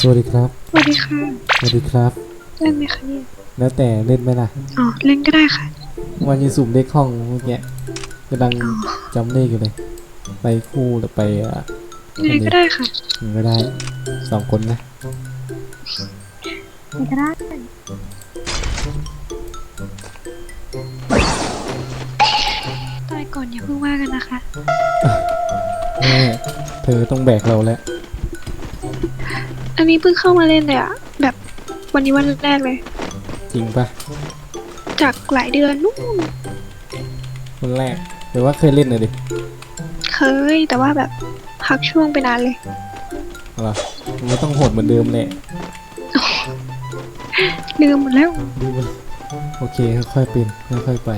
สวัสดีครับ สวัสดีค่ะ สวัสดีครับ เล่นไหมคะเนี่ย แล้วแต่เล่นไหมล่ะ อ๋อ เล่นก็ได้ค่ะ วันยีสุ่มเลขห้องเมื่อกี้กำลังอ๋อจำเลขอยู่เลย ไปคู่หรือไปอะยังไงก็ได้ค่ะยังไม่ได้ สองคนนะยังไงก็ได้ตายก่อนอย่าเพิ่งว่ากันนะคะ แม่ เธอต้องแบกเราแล้ว อันนี้เพิ่งเข้ามาเล่นเลยอะแบบวันนี้วันแรกเลย จริงปะจากหลายเดือนนู่นคนแรกหรือว่าเคยเล่นเลยดิเคยแต่ว่าแบบพักช่วงไปนานเลยเหรอมันไม่ต้องโหดเหมือนเดิมแหละลืมหมดแล้ว ดูมันโอเคค่อยๆเป็นค่อยๆไป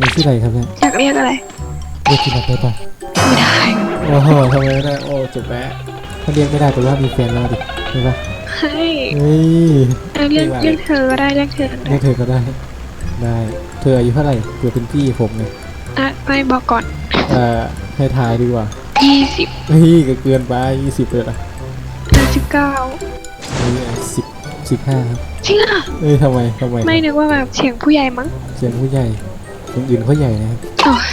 มีชื่ออะไรครับเนี่ยอยากเรียกอะไรเรียกที่รักได้ปะไม่ได้ โอ้โหทำไมไม่ได้ โอ้จบแล้วถ้าเรียกไม่ได้แต่ว่ามีแฟนแล้วดิใช่ปะเฮ้ยเฮ้ยเอาเรียกไม่ไหวเรียกเธอก็ได้เรียกเธอก็เรีได้ยกเธอก็ได้ ได้ เธออายุเท่าไหร่เผื่อเป็นพี่ผมเลยอะไม่บอกก่อน เอ่อให้ทายดีกว่ายี่สิบเฮ้ยก็เกินไปยี่สิบเลยล่ะสิบเก้าเฮ้ยสิบสิบห้าครับจริงอะเอ้ยทำไมทำไม ไม่นึกว่าแบบเสียงผู้ใหญ่มั้ง เสียงผู้ใหญ่คนอื่นเขาใหญ่นะครับโอ้ย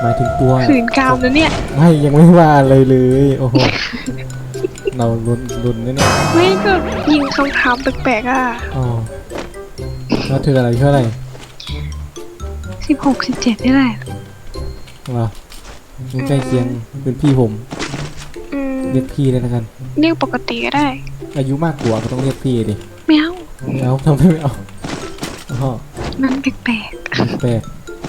หมายถึงตัวขืนกามนะเนี่ย ไม่ยังไม่ว่าอะไรเลย โอ้โห เราลุ้นลุ้นนะเนี่ยไม่ก็ยิงคำถามแปลกๆอะอ๋อแล้วเธออะไรเท่าไหร่สิบหกสิบเจ็ดนี่แหละเหรอไม่ใกล้เคียงเป็นพี่ผมอืมเรียกพี่เลยแล้วกัน เรียกปกติก็ได้ อายุมากกว่าก็ต้องเรียกพี่ดิไม่เอาไม่เอาทำไมไม่เอาอ๋อมันแปลกแปลก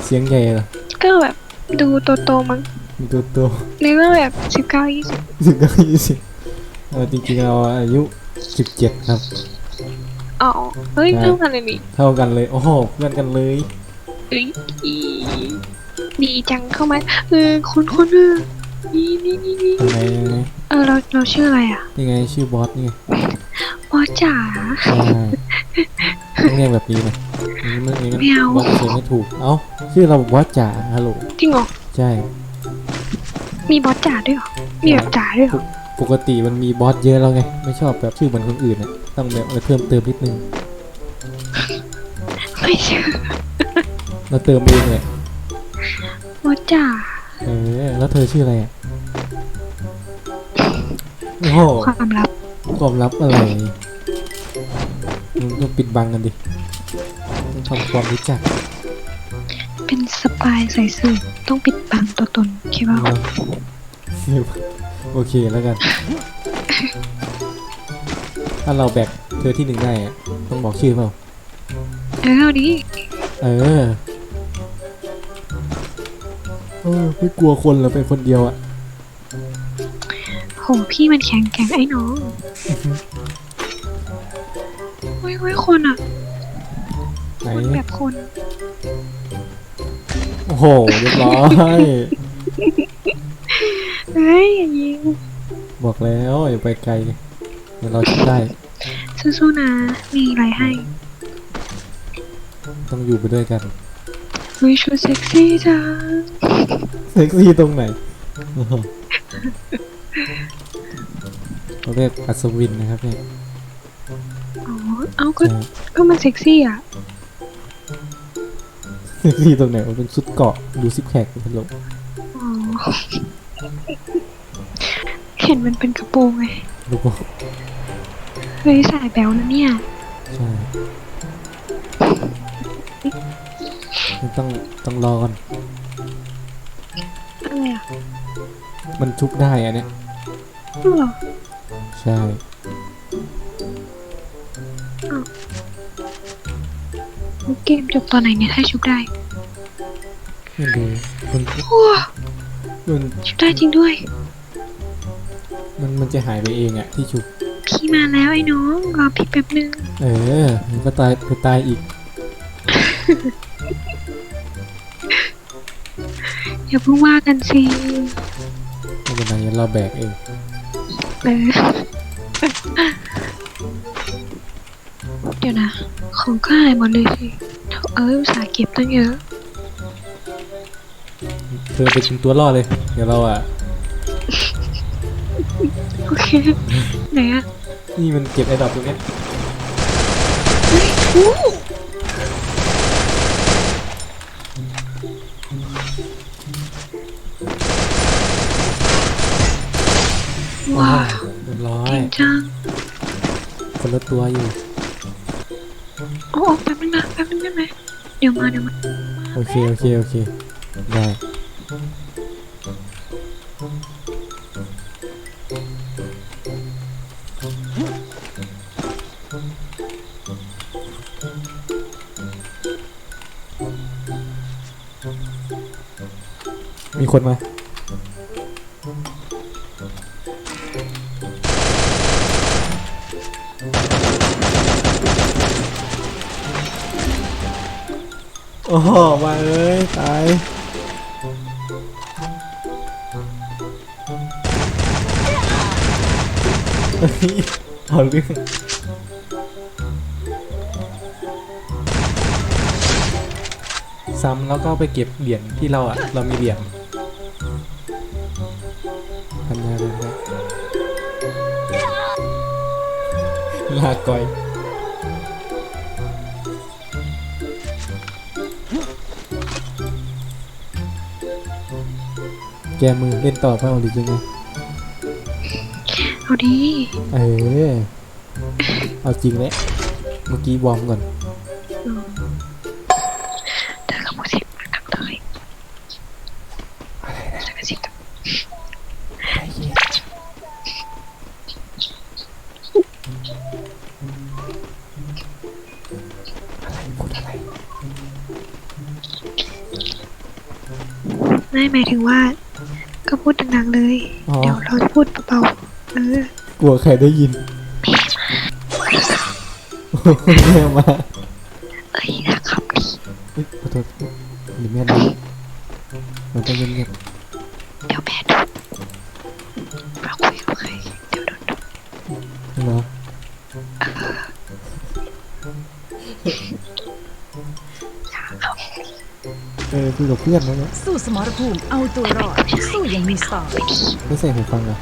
เสียงใหญ่เหรอๆก็แบบ ดูโตๆมั้งมีตัวตัวนึกว่าแบบสิบเก้ายี่สิบสิบเก้ายี่สิบเออจริงๆเราอายุสิบเจ็ดครับอ๋อเฮ้ยใช่เท่ากันเลยนี่เท่ากันเลยโอ้โหเพื่อนกันเลยเอ้ยอีดีจังเข้ามาเออคนคนเออนี่นี่นี่นี่ทำไมเออเราเราชื่ออะไรอะนี่ไงชื่อบอสนี่ไงบอสจ๋าใช่ต้องเรียกแบบนี้เลย นี่มันนี่มันไม่เอาบอสเสียงไม่ถูก เอ้าชื่อเราบอสจ๋าฮัลโหล จริงเหรอ ใช่ มีบอสจ๋าด้วยเหรอ มีแบบจ๋าด้วยเหรอ ปกติมันมีบอสเยอะแล้วไง ไม่ชอบแบบชื่อเหมือนคนอื่นนะต้องแบบเออเพิ่มเติมนิดนึง ไม่เชื่อเราเติมเองเลยบอสจ๋าเออ แล้วเธอชื่ออะไรอะโอ้โหความลับความลับอะไรมึงต้องปิดบังกันดิ ต้องทำความรู้จักเป็นสปายใส่สื่อต้องปิดบังตัวตนคิดว่าเนอะโอเคแล้วกัน ถ้าเราแบกเธอที่หนึ่งได้อะต้องบอกชื่อเปล่า เออเอาดิเออ เออไม่กลัวคนเหรอเป็นคนเดียวอะโหพี่มันแข็งแกร่งไอ้น้องโอ้ยโอ้ยคนอะไหน คนแบบคนโอ้โหเรียบร้อยเฮ้ยอย่ายิงบอกแล้วอย่าไปไกล เดี๋ยวเราชิดได้ สู้ๆนะ มีอะไรให้ ต้องอยู่ไปด้วยกันเฮ้ยชุดเซ็กซี่จังเซ็กซี่ตรงไหนโอ้โหเขาเรียกอัศวินนะครับเนี่ย อ๋อ เอาก็ใช่ก็มันเซ็กซี่อะ เซ็กซี่ตรงไหนมันเป็นชุดเกาะดูซิปแพคตลกอ๋อเห็นมันเป็นกระโปรงไงลูกบอกเฮ้ยสายแบวนะเนี่ย ใช่มันต้องต้องรอก่อนอะไรอะมันชุบได้อะเนี่ยรู้เหรอใช่ เกมจบตอนไหนเนี่ยถ้าชุบได้ไม่รู้มันว้ามันชุบได้จริงด้วย มันมันจะหายไปเองอะที่ชุบพี่มาแล้วไอ้น้องรอพี่แป๊บนึง เออ มันก็ตายไปตายอีก อย่าเพิ่งว่ากันสิไม่เป็นไรงั้นเราแบกเอง เออ เดี๋ยวนะ ของก็หายหมดเลยสิเอออุตส่าห์เก็บตั้งเยอะ เธอไปเป็นตัวล่อเลย เดี๋ยวเราอะโอเค ไหนอะนี่มันเก็บไอ้ดอกตรงเนี้ยเฮ้ยอู้ว้าวเรียบร้อเก่ยงจังคนละตัวอยู่ โอ้แป๊บนึงนะแป๊บนึงได้ไหมเดี๋ยวมาเดี๋ยวมาโอเค โอเค โอเค ได้ มีคนมา อ้โหมาเอ้ย ตายเฮ้ยเอาเรื่องซ้ำแล้วก็ไปเก็บเหรียญที่เราอะเรามีเหรียญทำงานเลยครับลาก่อย แกมือเล่นต่อเปล่าหรือยังไงเอาดีเออเอาจริงเลยเมื่อกี้วอร์มก่อนอืมเธอกับผู้สิบมากับเลยเธอกับสิบกับพูดอะไรไม่หมายถึงว่า ก็พูดดังๆเลย อ๋อ เดี๋ยวเราจะพูดเบาๆเออ กลัวใครได้ยินแม่มาเอ้ยนะครับดีเอ้ยขอโทษหรือแม่รู้มันต้องเงียบเคุยกับเพื่อนนะเนี่ยสู้สมรภูมิเอาตัวรอด สู้อยังมีสไตล์ไม่ดีไม่ใส่หูฟังเหรอ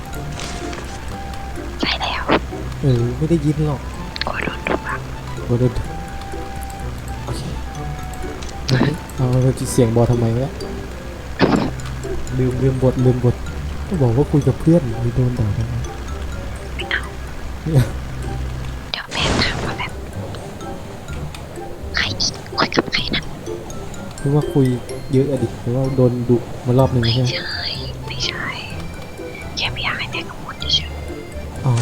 ใช่แล้วเออไม่ได้ยินหรอกกลัวโดนดูบ้างโดนโอเคเฮ้ยเอาเราจะเสียงบอทำไมวะลืมลืมบทลืมบทก็บอกว่าคุยกับเพื่อนมีโดนด่าทำไมไม่เอาไม่เอาเดี๋ยวแม่ถามว่าแบบใครอีกคุยกับใครนะหรือว่าคุย เยอะอะดิหรือว่าโดนดุมารอบหนึ่งไม่ใช่ไหมใช่ไม่ใช่แค่ไม่อยากให้แม่กังวลเฉยอ๋อ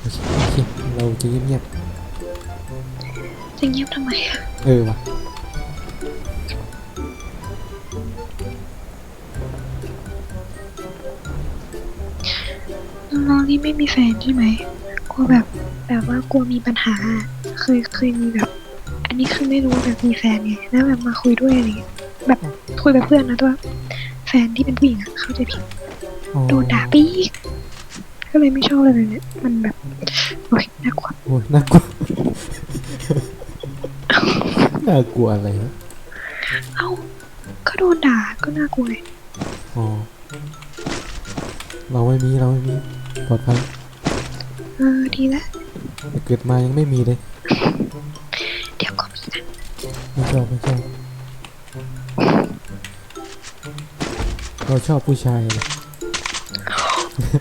โอเคโอเคเราจะเงียบๆจะเงียบทำไมอะๆเออว่ะน้องๆนี่ไม่มีแฟนใช่ไหมกลัวแบบแบบว่ากลัวมีปัญหา เคยเคยมีแบบ อันนี้คือไม่รู้ว่าแบบมีแฟนไงแล้วแบบมาคุยด้วยอะไรเงี้ย แบบคุยแบบเพื่อนนะตัวแฟนที่เป็นผู้หญิงอะเข้าใจผิดอ๋อโดนด่าไปอีกก็เลยไม่ชอบเลยเนี่ยมันแบบโอ๊ยน่ากลัวโอ้ยน่ากลัวน่ากลัวอะไรนะเอ้าก็โดนด่าก็น่ากลัวไงอ๋อเราไม่มีเราไม่มีปลอดภัยเออดีละแต่เกิดมายังไม่มีเลย เดี๋ยวก็มีนะไม่ชอบไม่ชอบ เราชอบผู้ชายเลย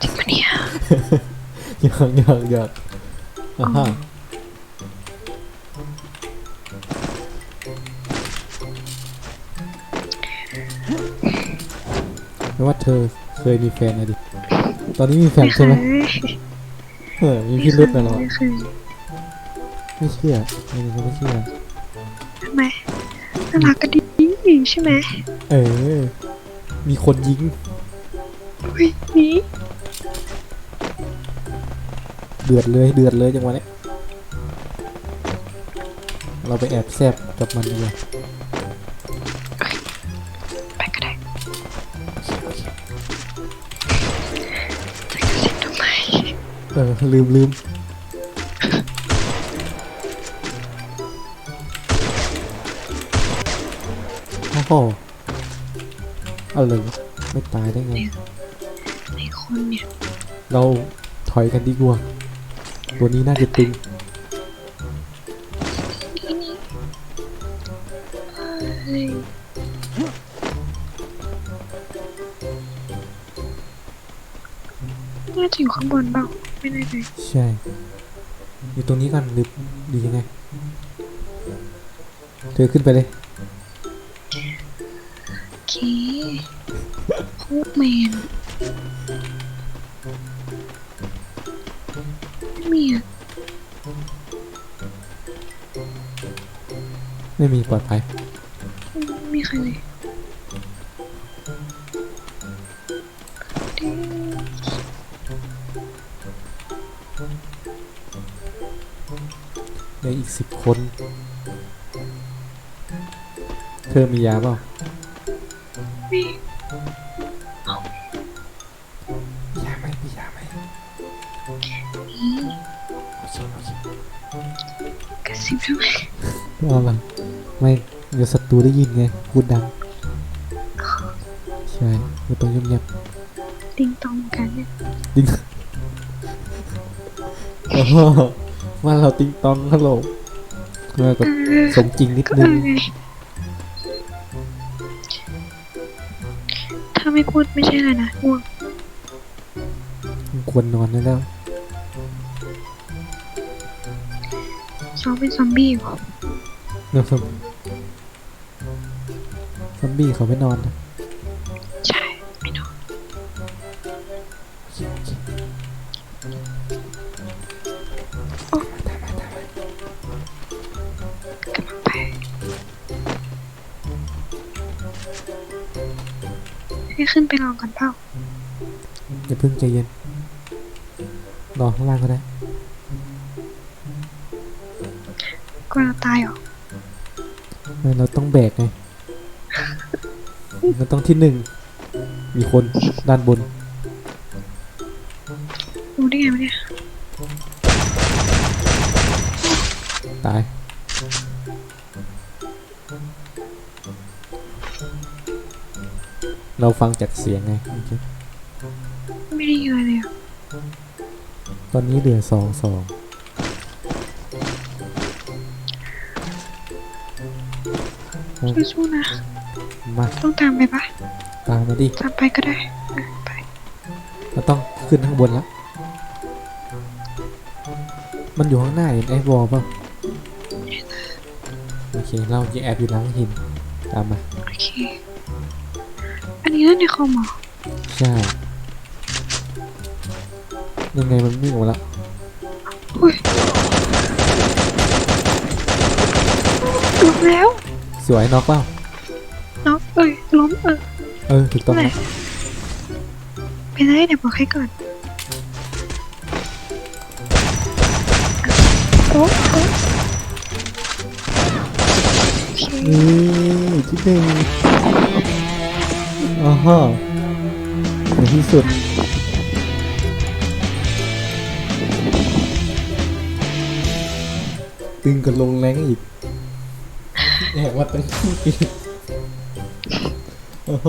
จริงปะเนี่ยอยากอยากอยากอ่าฮะไม่ว่าเธอเคยมีแฟนนะดิ ตอนนี้มีแฟนไม่เคใช่ไหมยเออมีพี่รุดนะเราไม่เคยไม่เชื่อไม่ไม่เชื่อทำไมน่ารักกันดีใช่ไหมเออ มีคนยิงอุ้ยนี่เดือดเลยเดือดเลยจังหวะเนี้ยเราไปแอบแซบกับมันดีกว่าไปก็ได้จะกระซิบทำไมเออลืมลืมโอ้โห เอาเลยวะไม่ตายได้ไงในคนเนี่ย เราถอยกันดีกว่า ตัวนี้น่าจะตึงนี่นี่เอ้ยน่าจะอยู่ข้างบนเปล่าไม่แน่ใจใช่ อยู่ตรงนี้ก่อนหรือดียังไง เธอขึ้นไปเลยโอเคโคตรแมนไม่มีอะไม่มีปลอดภัยไม่มีใครเลยเหลืออีกสิบคน เธอมียาเปล่า เอาละไม่เดี๋ยวศัตรูได้ยินไงพูดดัง ใช่เราต้องเงียบติงตองกันเนี่ยๆดิ้งโอ้โหว่าเราติงตองฮัลโหลก็เออสมจริงนิดก็นึเอง อไงถ้าไม่พูดไม่ใช่อะไรนะง่วงควรนอนได้แล้ว ซ้อมเป็นซอมบี้อยู่เนอะ ซอมซอมบี้เขาไม่นอนนะใช่ ไม่นอน โอเคโอเคกำลังไปให้ขึ้นไปลองก่อนเปล่าอย่าเพิ่งใจเย็นรอข้างล่างก็ได้กลัวเราตายเหรอไม่ เราต้องแบกไงเราต้องที่หนึ่ง มีคนด้านบนรู้ได้ไงวะเนี่ยตาย เราฟังจากเสียงไงโอเคไม่ได้ยินอะไรเลยอะตอนนี้เหลือสองสอง สู้ๆนะ มาต้องตามไปปะตามมาดิ ตามไปก็ได้เออไปเราต้องขึ้นข้างบนแล้วมันอยู่ข้างหน้าเห็นไอ้วอลป่ะโอเค เราจะแอบอยู่หลังหิน ตามมา โอเค อันนี้เล่นในคอมเหรอใช่ ยังไงมันวิ่งออกมาแล้วอุ้ยล้มแล้ว สวยน็อกเปล่าน็อกเอ้ยล้มเออเออถูกต้องไหนนะไปเลยเดี๋ยวบอกให้ก่อนโอ้โอ้โอเคนี่ที่หนึ่งอ๋อฮะในที่สุดตึงกันลงแรงอีก แหกมาตั้งอีกโอ้โห